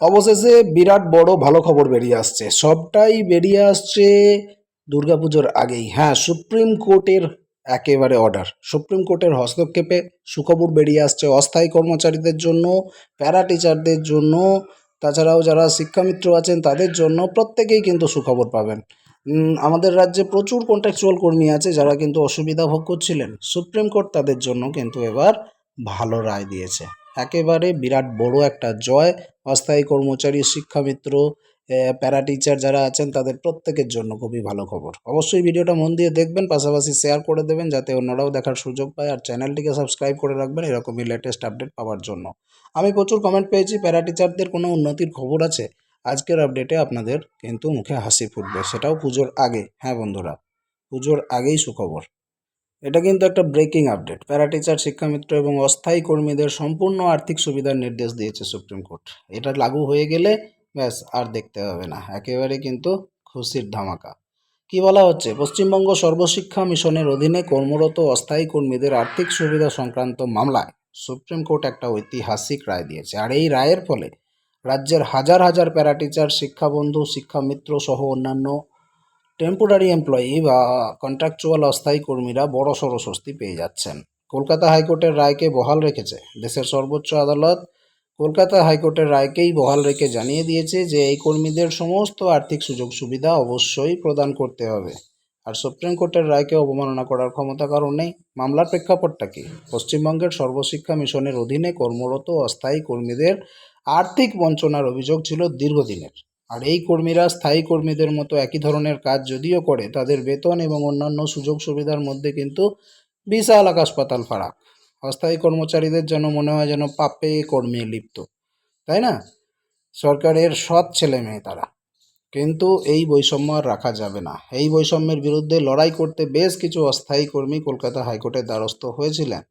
অবশেষে বিরাট বড় ভালো খবর বেরিয়ে আসছে। সবটাই বেরিয়ে আসছে দুর্গাপুজোর আগেই। হ্যাঁ সুপ্রিম কোর্টের একেবারে অর্ডার সুপ্রিম কোর্টের হস্তক্ষেপে সুখবর বেরিয়ে আসছে অস্থায়ী কর্মচারীদের জন্য প্যারা টিচারদের জন্য, তাছাড়াও যারা শিক্ষামিত্র আছেন তাদের জন্য প্রত্যেকেই কিন্তু সুখবর পাবেন। আমাদের রাজ্যে প্রচুর কন্ট্রাকচুয়াল কর্মী আছে যারা কিন্তু অসুবিধা ভোগ করছিলেন। সুপ্রিম কোর্ট তাদের জন্য কিন্তু এবার ভালো রায় দিয়েছে। একেবারে বিরাট বড় একটা জয়। অস্থায়ী কর্মচারী, শিক্ষামিত্র প্যারা টিচার যারা আছেন, তাদের প্রত্যেকের জন্য খুবই ভালো খবর। অবশ্যই ভিডিওটা মন দিয়ে দেখবেন, পাশাপাশি শেয়ার করে দেবেন, যাতে অন্যরাও দেখার সুযোগ পায়। আর চ্যানেলটিকে সাবস্ক্রাইব করে রাখবেন, এরকমই লেটেস্ট আপডেট পাওয়ার জন্য। আমি প্রচুর কমেন্ট পেয়েছি প্যারা টিচারদের কোনো উন্নতির খবর আছে? আজকের আপডেটে আপনাদের কিন্তু মুখে হাসি ফুটবে। সেটাও পুজোর আগে। হ্যাঁ বন্ধুরা, পুজোর আগেই সুখবর। এটা কিন্তু একটা ব্রেকিং আপডেট প্যারা টিচার শিক্ষামিত্র এবং অস্থায়ী কর্মীদের সম্পূর্ণ আর্থিক সুবিধার নির্দেশ দিয়েছে সুপ্রিম কোর্ট। এটা লাগু হয়ে গেলে ব্যাস, আর দেখতে হবে না। একেবারে কিন্তু খুশির ধামাকা। কি বলা হচ্ছে? পশ্চিমবঙ্গ সর্বশিক্ষা মিশনের অধীনে কর্মরত অস্থায়ী কর্মীদের আর্থিক সুবিধা সংক্রান্ত মামলায় সুপ্রিম কোর্ট একটা ঐতিহাসিক রায় দিয়েছে। আর এই রায়ের ফলে রাজ্যের হাজার হাজার প্যারাটিচার শিক্ষাবন্ধু, শিক্ষামিত্র সহ অন্যান্য টেম্পোরারি এমপ্লয়ি বা কন্ট্রাকচুয়াল অস্থায়ী কর্মীরা বড় সড় স্বস্তি পেয়ে যাচ্ছেন। কলকাতা হাইকোর্টের রায়কে বহাল রেখেছে। দেশের সর্বোচ্চ আদালত কলকাতা হাইকোর্টের রায়কেই বহাল রেখে জানিয়ে দিয়েছে যে, এই কর্মীদের সমস্ত আর্থিক সুযোগ সুবিধা অবশ্যই প্রদান করতে হবে। আর সুপ্রিম কোর্টের রায়কে অবমাননা করার ক্ষমতা কারণ নেই। মামলার প্রেক্ষাপটটা কি? পশ্চিমবঙ্গের সর্বশিক্ষা মিশনের অধীনে কর্মরত অস্থায়ী কর্মীদের আর্থিক বঞ্চনার অভিযোগ ছিল দীর্ঘদিনের। আর এই কর্মীরা স্থায়ী কর্মীদের মতো একই ধরনের কাজ যদিও করে, তাদের বেতন এবং অন্যান্য সুযোগ সুবিধার মধ্যে কিন্তু বিশাল আকাশ পাতাল ফারাক। অস্থায়ী কর্মচারীদের যেন মনে হয় যেন পাপে কর্মে লিপ্ত, তাই না? সরকারের সৎ ছেলে মেয়ে তারা। কিন্তু এই বৈষম্য আর রাখা যাবে না। এই বৈষম্যের বিরুদ্ধে লড়াই করতে বেশ কিছু অস্থায়ী কর্মী কলকাতা হাইকোর্টের দ্বারস্থ হয়েছিলেন।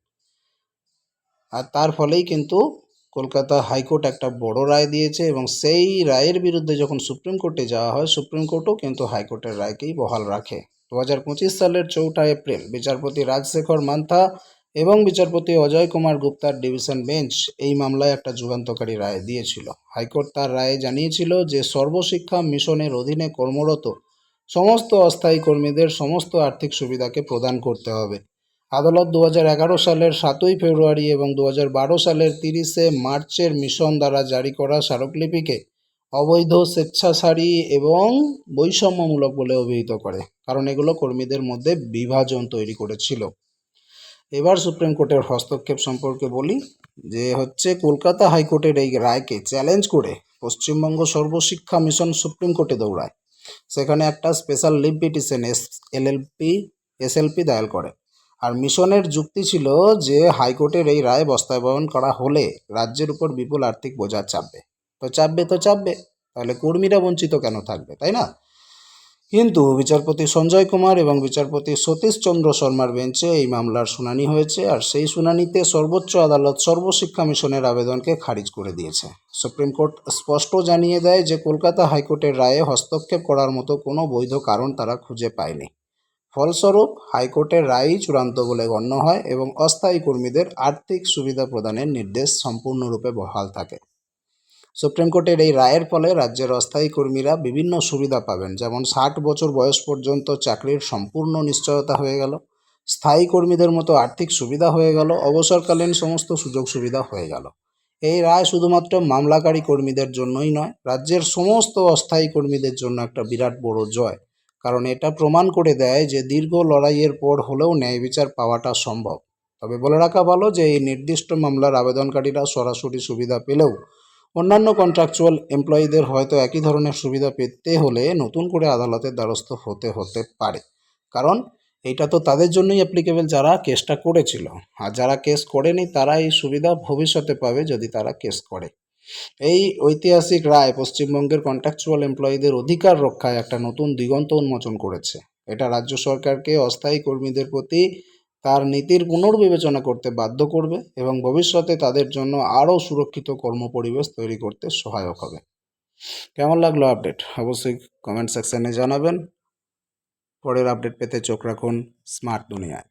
আর তার ফলেই কিন্তু কলকাতা হাইকোর্ট একটা বড় রায় দিয়েছে এবং সেই রায়ের বিরুদ্ধে যখন সুপ্রিম কোর্টে যাওয়া হয়, সুপ্রিম কোর্টও কিন্তু হাইকোর্টের রায়কেই বহাল রাখে। দু হাজার পঁচিশ সালের চৌঠা এপ্রিল বিচারপতি রাজশেখর মান্থা এবং বিচারপতি অজয় কুমার গুপ্তার ডিভিশন বেঞ্চ এই মামলায় একটা যুগান্তকারী রায় দিয়েছিল। হাইকোর্ট তার রায়ে জানিয়েছিল যে, সর্বশিক্ষা মিশনের অধীনে কর্মরত সমস্ত অস্থায়ী কর্মীদের সমস্ত আর্থিক সুবিধাকে প্রদান করতে হবে। আদালত দু হাজার এগারো সালের সাতই ফেব্রুয়ারি এবং দু হাজার বারো সালের তিরিশে মার্চের মিশন দ্বারা জারি করা স্মারকলিপিকে অবৈধ স্বেচ্ছাচারী এবং বৈষম্যমূলক বলে অভিহিত করে, কারণ এগুলো কর্মীদের মধ্যে বিভাজন তৈরি করেছিল। এবার সুপ্রিম কোর্টের হস্তক্ষেপ সম্পর্কে বলি, যে হচ্ছে কলকাতা হাইকোর্টের এই রায়কে চ্যালেঞ্জ করে পশ্চিমবঙ্গ সর্বশিক্ষা মিশন সুপ্রিম কোর্টে দৌড়ায়। সেখানে একটা special leave petition S, LLP, SLP দায়ের করে। আর মিশনের যুক্তি ছিল যে হাইকোর্টের এই রায় বাস্তবায়ন করা হলে রাজ্যের উপর বিপুল আর্থিক বোঝা চাপবে। তো চাপবে তো চাপবে, তাহলে কর্মীরা বঞ্চিত কেন থাকবে, তাই না? কিন্তু বিচারপতি সঞ্জয় কুমার এবং বিচারপতি সতীশ চন্দ্র শর্মার বেঞ্চে এই মামলার শুনানি হয়েছে আর সেই শুনানিতে সর্বোচ্চ আদালত সর্বশিক্ষা মিশনের আবেদনকে খারিজ করে দিয়েছে। সুপ্রিম কোর্ট স্পষ্ট জানিয়ে দেয় যে কলকাতা হাইকোর্টের রায়ে হস্তক্ষেপ করার মতো কোনো বৈধ কারণ তারা খুঁজে পায়নি। ফলস্বরূপ হাইকোর্টের রায়ই চূড়ান্ত বলে গণ্য হয় এবং অস্থায়ী কর্মীদের আর্থিক সুবিধা প্রদানের নির্দেশ সম্পূর্ণরূপে বহাল থাকে। সুপ্রিম কোর্টের এই রায়ের ফলে রাজ্যের অস্থায়ী কর্মীরা বিভিন্ন সুবিধা পাবেন, যেমন ষাট বছর বয়স পর্যন্ত চাকরির সম্পূর্ণ নিশ্চয়তা হয়ে গেল, স্থায়ী কর্মীদের মতো আর্থিক সুবিধা হয়ে গেল, অবসরকালীন সমস্ত সুযোগ সুবিধা হয়ে গেল। এই রায় শুধুমাত্র মামলাকারী কর্মীদের জন্যই নয়, রাজ্যের সমস্ত অস্থায়ী কর্মীদের জন্য একটা বিরাট বড় জয়। কারণ এটা প্রমাণ করে দেয় যে দীর্ঘ লড়াইয়ের পর হলেও ন্যায় বিচার পাওয়াটা সম্ভব। তবে বলে রাখা ভালো যে এই নির্দিষ্ট মামলার আবেদনকারীরা সরাসরি সুবিধা পেলেও অন্যান্য কন্ট্রাকচুয়াল এমপ্লয়ীদের হয়তো একই ধরনের সুবিধা পেতে হলে নতুন করে আদালতের দ্বারস্থ হতে হতে পারে। কারণ এটা তো তাদের জন্যই অ্যাপ্লিকেবল যারা কেসটা করেছিল। আর যারা কেস করেনি তারা এই সুবিধা ভবিষ্যতে পাবে যদি তারা কেস করে। এই ঐতিহাসিক রায় পশ্চিমবঙ্গের কন্ট্রাকচুয়াল এমপ্লয়ীদের অধিকার রক্ষায় একটা নতুন দিগন্ত উন্মোচন করেছে। এটা রাজ্য সরকারকে অস্থায়ী কর্মীদের প্রতি তার নীতির পুনর্বিবেচনা করতে বাধ্য করবে এবং ভবিষ্যতে তাদের জন্য আরও সুরক্ষিত কর্মপরিবেশ তৈরি করতে সহায়ক হবে। কেমন লাগল আপডেট অবশ্যই কমেন্ট সেকশানে জানাবেন। পরের আপডেট পেতে চোখ রাখুন স্মার্ট দুনিয়ায়